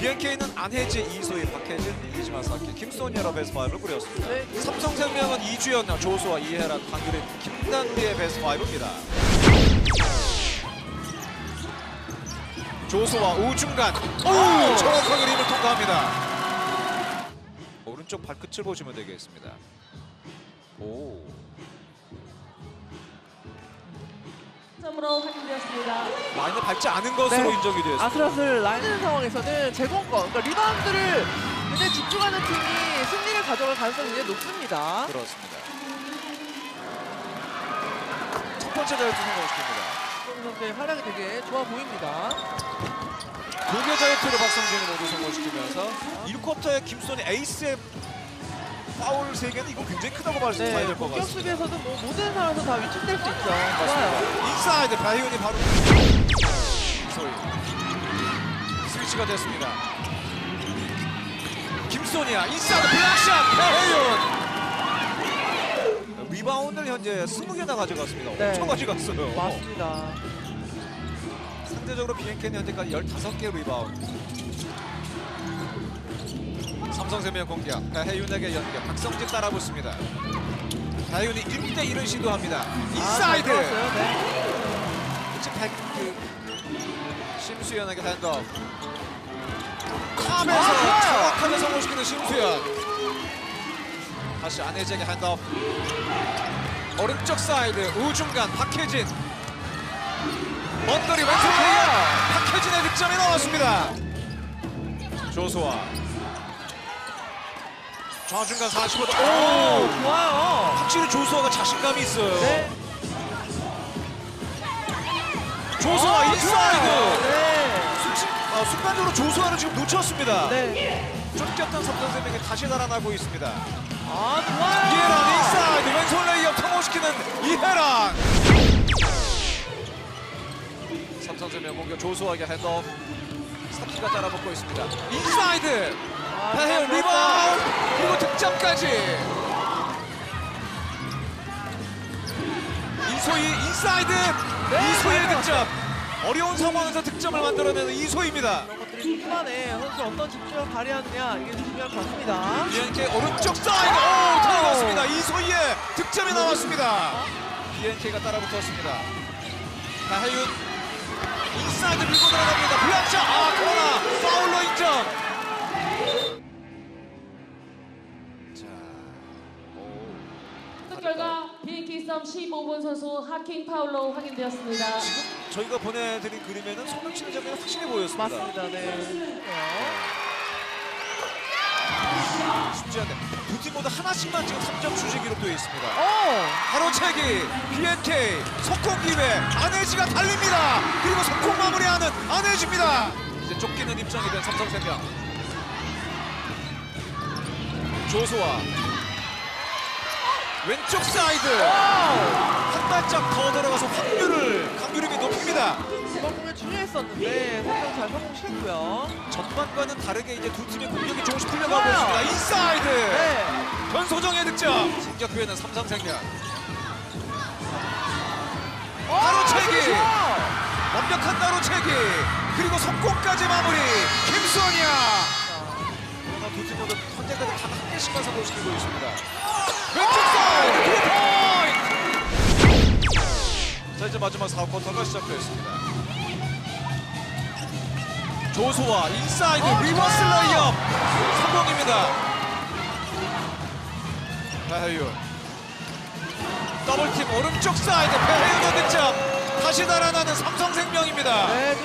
BNK는 안혜지, 이소희, 박혜진, 이지마사키, 김소니아라 베스트 5를 꾸렸습니다. 네. 삼성생명은 이주연, 조수아, 이혜란, 강유린, 김단비의 베스트 5입니다. 조수아 우중간 오! 정확하게 림을 통과합니다. 오른쪽 발끝을 보시면 되겠습니다. 오. 점으로 확인되었습니다. 라인을 밟지 않은 것으로 네. 인정이 되었습니다. 아슬아슬 라인하는 상황에서는 제공권, 그러니까 리바운드를 굉장히 집중하는 팀이 승리를 가져갈 가능성이 굉장히 높습니다. 그렇습니다. 첫 번째 자유투 성공시킵니다. 손 선수의 활약이 되게 좋아 보입니다. 두개 자유투를 박성준이 모두 성공시키면서 1쿼터에 김선희 에이스의 파울 3개는 이거 굉장히 크다고 말씀드려야 네, 될것 공격 같습니다. 수비에서는 뭐 모든 상황에서 다 위축될 수 있죠. 좋아요. 인사이드 바이온이 바로 소리 스위치가 됐습니다. 김소니아 인사이드 블락샷 배혜윤 리바운드를 현재 20개나 가져갔습니다. 네. 엄청 가져갔어요. 맞습니다. 상대적으로 BNK는 현재까지 15개 리바운드. 삼성생명 공격, 배혜윤에게 연결, 박성진 따라붙습니다. 배혜윤이 1대 1을 시도합니다. 인사이드! 아, 잘 들었어요. 네. 그치, 백, 그, 심수연에게 핸드업. 컵에서 아. 정확하게 성공시키는 심수연. 다시 안혜재에게 핸드업. 오른쪽 사이드, 우중간, 박혜진. 먼거리 왼쪽 클리어. 박혜진의 득점이 나왔습니다. 조수아. 좌중간 45도. 오! 오, 좋아요. 확실히 조수아가 자신감이 있어요. 네. 조수아 아, 인사이드. 네. 순식, 아, 순간적으로 조수아를 지금 놓쳤습니다. 네. 쫓겼던 삼성생명이 다시 달아나고 있습니다. 아, 좋아요. 이해란 인사이드 왼손 레이업 성공시키는 이해란. 삼성생명 공격 조수아에게 핸드업. 삼키가 따라붙고 있습니다. 인사이드 아, 배혜연 잘 리바운드 그리고 득점까지. 이소희 인사이드 네, 이소희의 잘 득점. 어려운 상황에서 득점을 만들어내는 이소희입니다. 이런 것들이 초반에 선수 어떤 집중을 발휘하느냐 이게 중요한 것 같습니다. BNK 오른쪽 사이드 오 들어갔습니다. 이소희의 득점이 나왔습니다. BNK가 따라붙었습니다. 다혜윤 인사이드 밀고 들어갑니다. 블락샷 아 그러나 파울로 인정. 오. 그 결과 BNK 썸 15번 선수 하킹 파울로 확인되었습니다. 지금 저희가 보내드린 그림에는 손을 치는 장면이 확실히 보였습니다. 맞습니다. 네. 쉽지 않네. 두팀 모두 하나씩만 지금 3점 주시 기록되어 있습니다. 어. 바로채기 BNK 속공 기회 안혜지가 달립니다 그리고 속공 마무리하는 안혜지입니다 이제 쫓기는 입장이 된 삼성생명 조수아 왼쪽 사이드 한 발짝 더 들어가서 확률을 강유림이 높입니다 이번 공연 중요했었는데 선수 잘 성공시켰고요. 전반과는 다르게 이제 두 팀의 공격이 조금씩 풀려가고. 있습니다 인사이드 네. 변소정의 득점 진격 기회는 삼성생명 어! 아주 좋아. 완벽한 가로채기 그리고 속공까지 마무리 김소니아 그러나 두팀 모두 현재까지 단한 개씩만 성공시키고 있습니다 자 이제 마지막 4쿼터가 시작되었습니다 조수아 인사이드 어, 리버스. 레이업 성공입니다 배혜윤 더블팀 오른쪽 사이드 배혜윤의 득점 다시 달아나는 삼성생명입니다 네.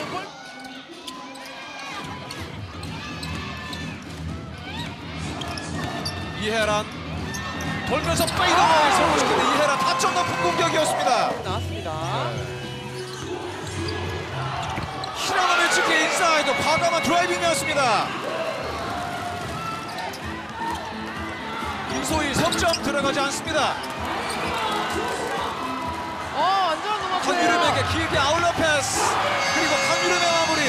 이해란 돌면서 페이더웨이 성공시키는 이해란 타점 높은 공격이었습니다. 히라노 밀치키 인사이드 과감한 드라이빙이었습니다. 인소희 석점 들어가지 않습니다. 어, 완전 넘었어요. 강유림에게 길게 아울러 패스. 그리고 강유림의 마무리.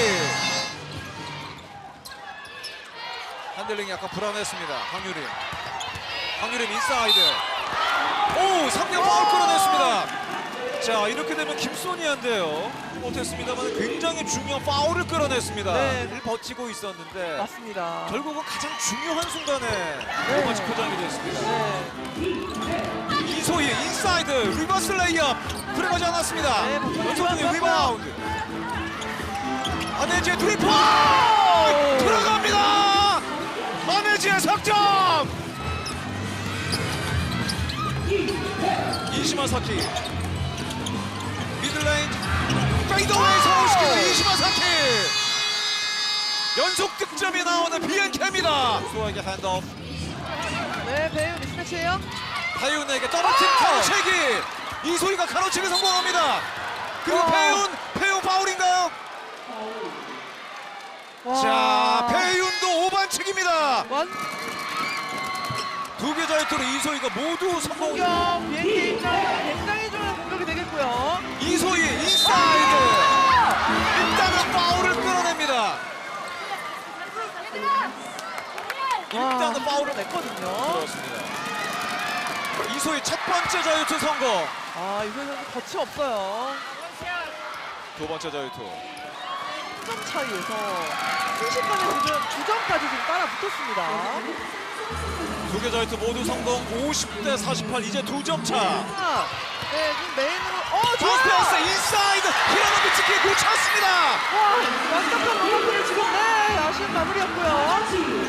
핸들링이 약간 불안했습니다 강유림. 강유림 인사이드. 오 3점 파울 끌어냈습니다 자 이렇게 되면 김소니한데요. 못했습니다만 굉장히 중요한 파울을 끌어냈습니다. 네. 늘 버티고 있었는데. 맞습니다. 결국은 가장 중요한 순간에 두 번째 포장이 됐습니다. 네. 이소희 인사이드 리버스 레이업. 들어가지 않았습니다. 네, 연속적인 리바운드. 리바운드. 안혜지의 드리플! 들어갑니다! 안혜지의 석점! 이시마 사키 미들레인. 페이더웨이 성공시키는 이시마 사키. 연속 득점이 나오는 BNK입니다. 수호에게 핸드업 네, 배우 미스매치예요. 배윤에게 떨어진 가로채기. 이소희가 가로채기 성공합니다. 그리고 와. 배윤 배윤 파울인가요? 와. 자 배윤도 오반칙입니다. 완두개 자유투로 이소희가 모두 성공 공격 비행기 입장에서 굉장히 좋은 공격이 되겠고요. 이소희 인사이드. 일단은 파울을 끌어냅니다. 일단은 파울을 냈거든요. 그렇습니다. 이소희 첫 번째 자유투 성공. 아, 이거 선수 거침없어요. 두 번째 자유투. 3점 차이에서 순식간에 지금 2점까지 지금 따라 붙었습니다. 두 개 자유투 모두 성공. 50 대 48 이제 두 점차. 자, 네, 지금 조스 패스! 인사이드 히라노비치키 놓쳤습니다 와, 완벽한 로버트를 지금, 네, 아쉬운 마무리였고요.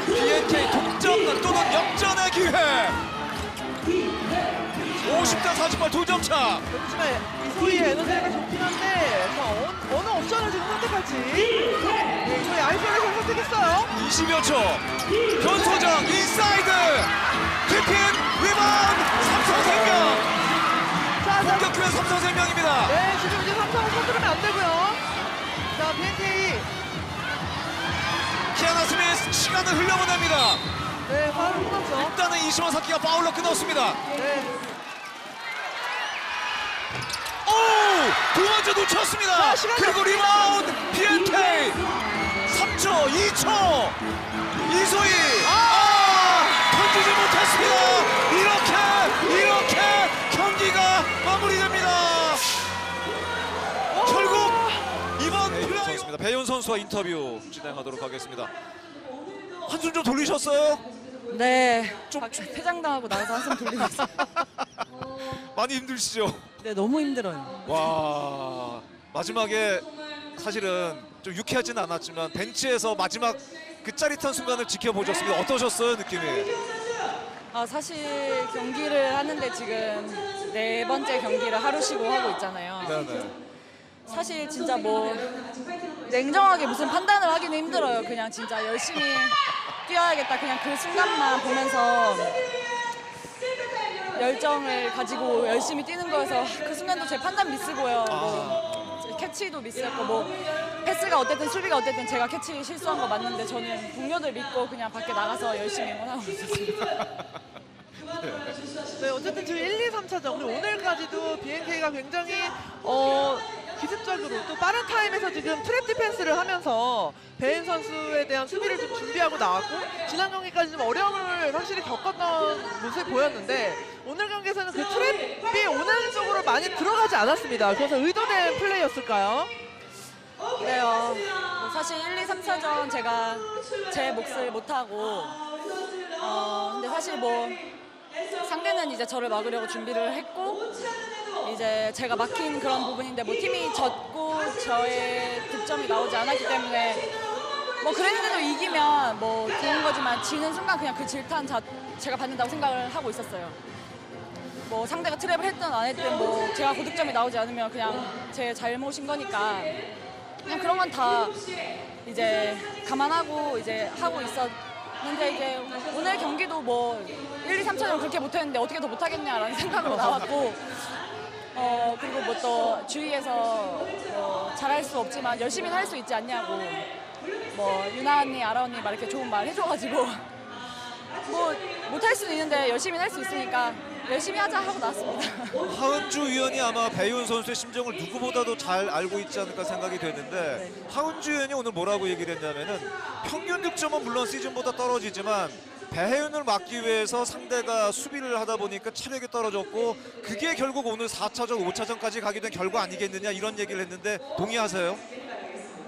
BNK 동점 또는 역전의 기회 50대 48 두 점 차 요즘에 이소희의 에너지가 좋긴 한데, 자, 어, 어느 옵션을 지금 선택할지. 네, 이소희 아이솔레이션 선택했어요. 20여 초 변소정 인사이드 시간을 흘려보냅니다. 네, 파울을 끊었죠. 일단은 이시원 사키가 파울로 끊었습니다. 네. 오! 두 번째 놓쳤습니다. 자, 시간 그리고 다- 리바운드 BNK 3초 2초. 이소희. 아! 던지지 못했습니다. 이렇게 이렇게 경기가 마무리됩니다. 결국 이번 플레이 선수입니다. 배윤 선수와 인터뷰 진행하도록 하겠습니다 한숨 좀 돌리셨어요? 네, 좀 퇴장당하고 나와서 한숨 돌리고 있어요. 많이 힘드시죠? 네, 너무 힘들어요. 와 마지막에 사실은 좀 유쾌하지는 않았지만 벤치에서 마지막 그 짜릿한 순간을 지켜보셨습니다. 어떠셨어요 느낌이? 아, 사실 경기를 하는데 지금 네 번째 경기를 하루 쉬고 하고 있잖아요. 네네. 사실 진짜 뭐 냉정하게 무슨 판단을 하기는 힘들어요. 그냥 진짜 열심히 뛰어야겠다. 그냥 그 순간만 보면서 열정을 가지고 열심히 뛰는 거여서 그 순간도 제 판단 미스고요. 뭐 캐치도 미스였고 뭐 패스가 어쨌든 수비가 어쨌든 제가 캐치 실수한 거 맞는데 저는 동료들 믿고 그냥 밖에 나가서 열심히 응원하고 있었습니다. 네, 어쨌든 지금 1, 2, 3차전 그리고 오늘까지도 BNK가 굉장히 어, 기습적으로 또 빠른 타임에서 지금 트랩 디펜스를 하면서 배인 선수에 대한 수비를 좀 준비하고 나왔고 지난 경기까지 좀 어려움을 확실히 겪었던 모습이 보였는데 오늘 경기에서는 그 트랩이 오는 쪽으로 많이 들어가지 않았습니다. 그래서 의도된 플레이였을까요? 그래요. 뭐 사실 1, 2, 3, 4전 제가 제 몫을 못하고 어 근데 사실 뭐 상대는 이제 저를 막으려고 준비를 했고 이제 제가 막힌 그런 부분인데 뭐 팀이 졌고 저의 득점이 나오지 않았기 때문에 뭐 그랬는데도 이기면 뭐 좋은 거지만 지는 순간 그냥 그 질탄 자, 제가 받는다고 생각을 하고 있었어요. 뭐 상대가 트랩을 했든 안 했든 뭐 제가 고득점이 나오지 않으면 그냥 제 잘못인 거니까 그냥 그런 건 다 이제 감안하고 이제 하고 있었는데 이제 오늘 경기도 뭐 1, 2, 3차전 그렇게 못했는데 어떻게 더 못하겠냐라는 생각으로 나왔고 어 그리고 뭐 또 주위에서 뭐 잘할 수 없지만 열심히 할 수 있지 않냐고 뭐 유나 언니, 아라 언니 막 이렇게 좋은 말 해줘가지고 뭐 못할 수는 있는데 열심히 할 수 있으니까 열심히 하자 하고 나왔습니다. 하은주 위원이 아마 배윤 선수의 심정을 누구보다도 잘 알고 있지 않을까 생각이 되는데 하은주 위원이 오늘 뭐라고 얘기를 했냐면은 평균 득점은 물론 시즌보다 떨어지지만 배혜윤을 막기 위해서 상대가 수비를 하다 보니까 체력이 떨어졌고 그게 결국 오늘 4차전, 5차전까지 가게 된 결과 아니겠느냐 이런 얘기를 했는데 동의하세요?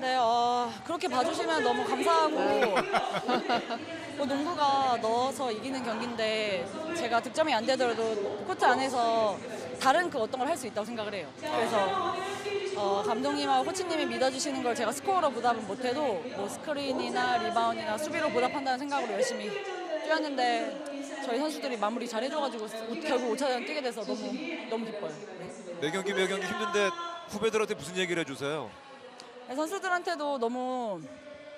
네, 어, 그렇게 봐주시면 너무 감사하고 뭐 농구가 넣어서 이기는 경기인데 제가 득점이 안 되더라도 코트 안에서 다른 그 어떤 걸 할 수 있다고 생각을 해요. 그래서 어, 감독님하고 코치님이 믿어주시는 걸 제가 스코어로 보답은 못해도 뭐 스크린이나 리바운드나 수비로 보답한다는 생각으로 열심히 뛰었는데 저희 선수들이 마무리 잘 해줘가지고 오- 결국 5차전 뛰게 돼서 너무 너무 기뻐요. 네. 매 경기 매 경기 힘든데 후배들한테 무슨 얘기를 해주세요? 네, 선수들한테도 너무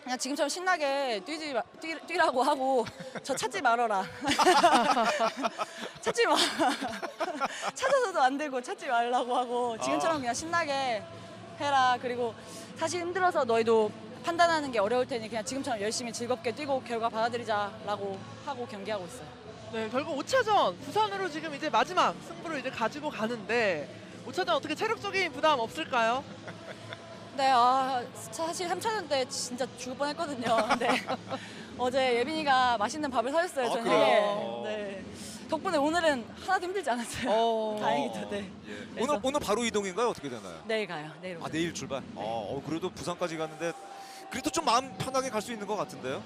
그냥 지금처럼 신나게 뛰지 마- 뛰, 뛰라고 하고 저 찾지 말아라. 찾지 마. 찾아서도 안 되고 찾지 말라고 하고 지금처럼 그냥 신나게 해라. 그리고 사실 힘들어서 너희도 판단하는 게 어려울 테니 그냥 지금처럼 열심히 즐겁게 뛰고 결과 받아들이자라고 하고 경기하고 있어요. 네, 결국 5차전 부산으로 지금 이제 마지막 승부를 이제 가지고 가는데 5차전 어떻게 체력적인 부담 없을까요? 네, 아, 사실 3차전 때 진짜 죽을 뻔했거든요. 근데 어제 예빈이가 맛있는 밥을 사줬어요, 아, 저녁에. 네. 덕분에 오늘은 하나도 힘들지 않았어요. 어. 다행이다, 네. 예. 오늘 오늘 바로 이동인가요? 어떻게 되나요? 내일 가요, 내일 오죠. 아 내일 출발. 어, 어, 그래도 부산까지 갔는데 그래도 좀 마음 편하게 갈 수 있는 것 같은데요?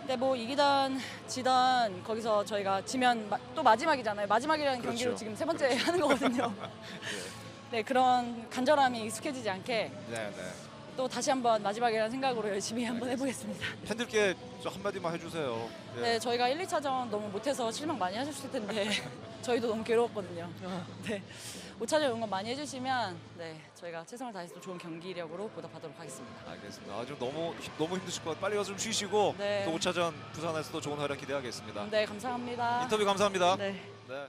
근데 뭐 이기던 지던 거기서 저희가 지면 마- 또 마지막이잖아요. 마지막이라는 그렇죠. 경기로 지금 세 번째 하는 거거든요. 네, 그런 간절함이 익숙해지지 않게 네, 네. 또 다시 한번 마지막이라는 생각으로 열심히 한번 해보겠습니다. 팬들께 좀 한마디만 해주세요. 예. 네, 저희가 1, 2차전 너무 못해서 실망 많이 하셨을 텐데 저희도 너무 괴로웠거든요. 네, 5차전 응원 많이 해주시면 네, 저희가 최선을 다해서 또 좋은 경기력으로 보답하도록 하겠습니다. 알겠습니다. 아, 좀 너무 힘- 너무 힘드실 것 같아요. 빨리 가서 좀 쉬시고 네. 또 5차전 부산에서도 좋은 활약 기대하겠습니다. 네, 감사합니다. 인터뷰 감사합니다. 네. 네.